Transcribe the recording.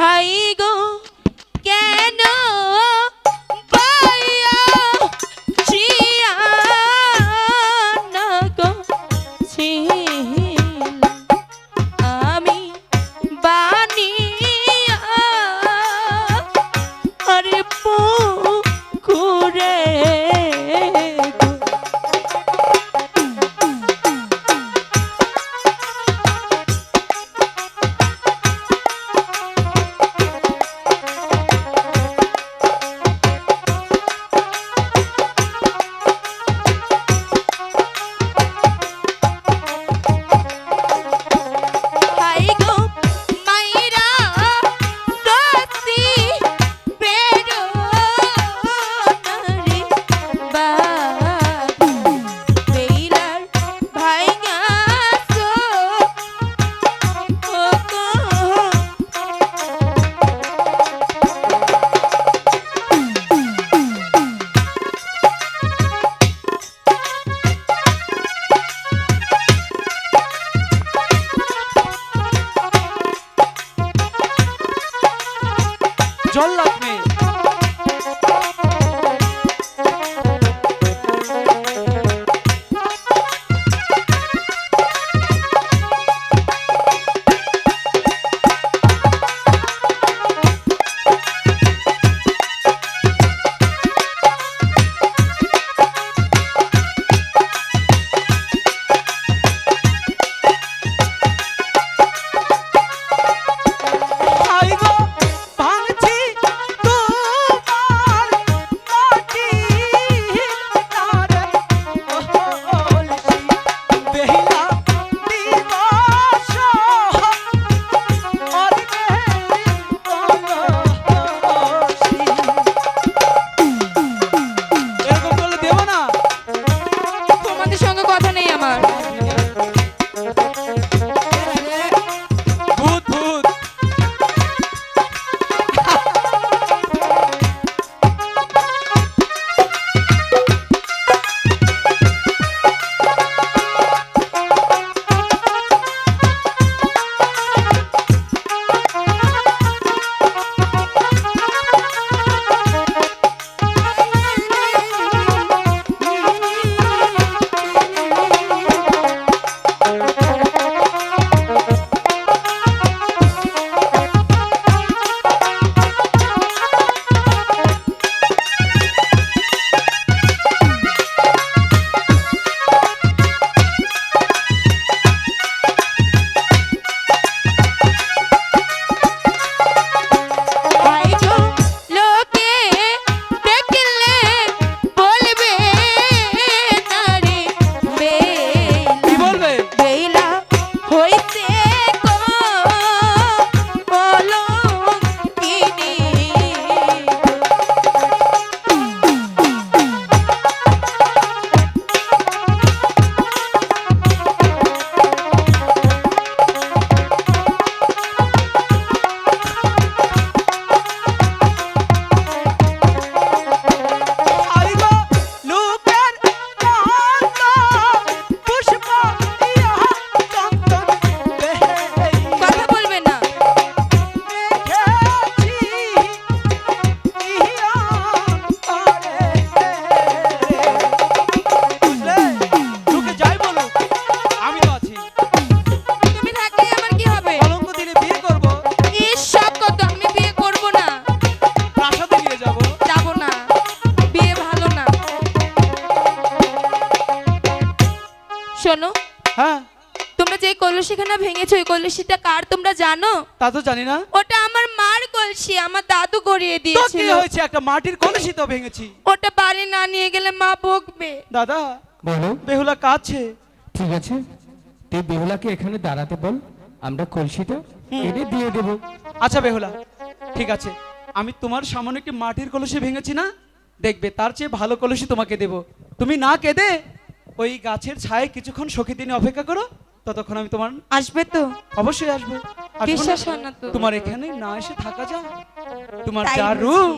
High গো কেন পাইয়া জল্লাদ মেয়ে শোনো। হ্যাঁ। তোমরা যে কলসিখানা ভেঙেছো ওই কলসিটা কার তোমরা জানো? তা তো জানি না। ওটা আমার মার কলসি আমার দাদু গড়িয়ে তো কি দিয়েছিল। হয়েছে? একটা মাটির কলসি তো ভেঙেছি। ওটা বাড়ি না নিয়ে গেলে মা বকবে। দাদা বলো। বেহুলা কাছে। ঠিক আছে। তুই বেহুলাকে এখানে দাঁড়াতে বল। আমরা কলসিটা এনে দিয়ে দেব। আচ্ছা বেহুলা ঠিক আছে। আমি তোমার সামনে কি মাটির কলসি ভেঙেছি না? দেখবে তার চেয়ে ভালো কলসি তোমাকে দেব। তুমি না কেঁদে ওই গাছের ছায় কিছুক্ষণ সখী তিনি অপেক্ষা করো ততক্ষণ আমি তোমার আসবে তো। অবশ্যই আসব। আসব বিশ্বাস হয় না তো। তোমার এখানে না এসে থাকা যায়। তোমার যা রূপ।